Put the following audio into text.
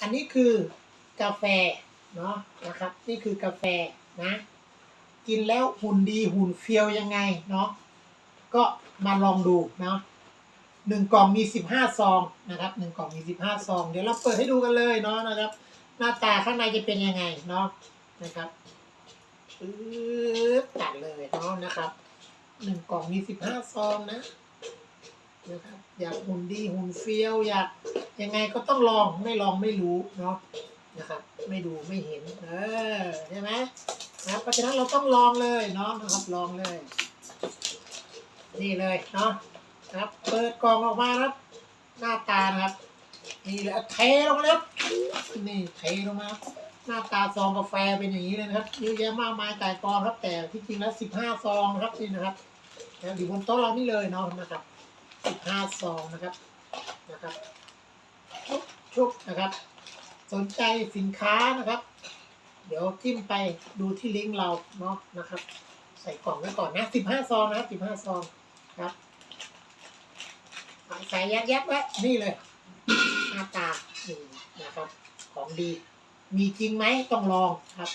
อันนี้คือกาแฟเนาะนะครับ นี่คือกาแฟนะ กินแล้วหุ่นดีหุ่นเฟียวยังไงเนาะก็มาลองดูเนาะหนึ่งกล่องมีสิบห้าซองนะครับหนึ่งกล่องมีสิบห้าซอง เดี๋ยวเราเปิดให้ดูกันเลยเนาะนะครับ หน้าตาข้างในจะเป็นยังไงเนาะนะครับปึ๊บตัดเลยเนาะนะครับหนึ่งกล่องมีสิบห้าซองนะนะครับอยากหุ่นดีหุ่นเฟี้ยวอยาก ยังไงก็ต้องลองไม่ลองไม่รู้เนาะนะครับ ไม่ดูไม่เห็น เออใช่ไหมนะครับเพราะฉะนั้นเราต้องลองเลยเนาะนะครับลองเลย นี่เลยเนาะนะครับ เปิดกล่องออกมาครับ หน้าตานะครับนี่เลยเทลงมาแล้วนี่เทลงมา หน้าตาซองกาแฟเป็นอย่างนี้เลยนะครับเยอะแยะมากมายไก่กองครับ แต่ที่จริงแล้วสิบห้าซองนะครับนี่นะครับอยู่บนโต๊ะเรานี่เลยเนาะนะครับสิบห้าซองนะครับนะครับ ชุบนะครับ สนใจสินค้านะครับ เดี๋ยวจิ้มไปดูที่ลิงก์เราเนาะนะครับ ใส่กล่องไว้ก่อนนะสิบห้าซองนะครับสิบห้าซองครับใส่ยัดยัดๆไว้นี่เลยหน้าตานะครับ ของดี มีจริงไหมต้องลองครับ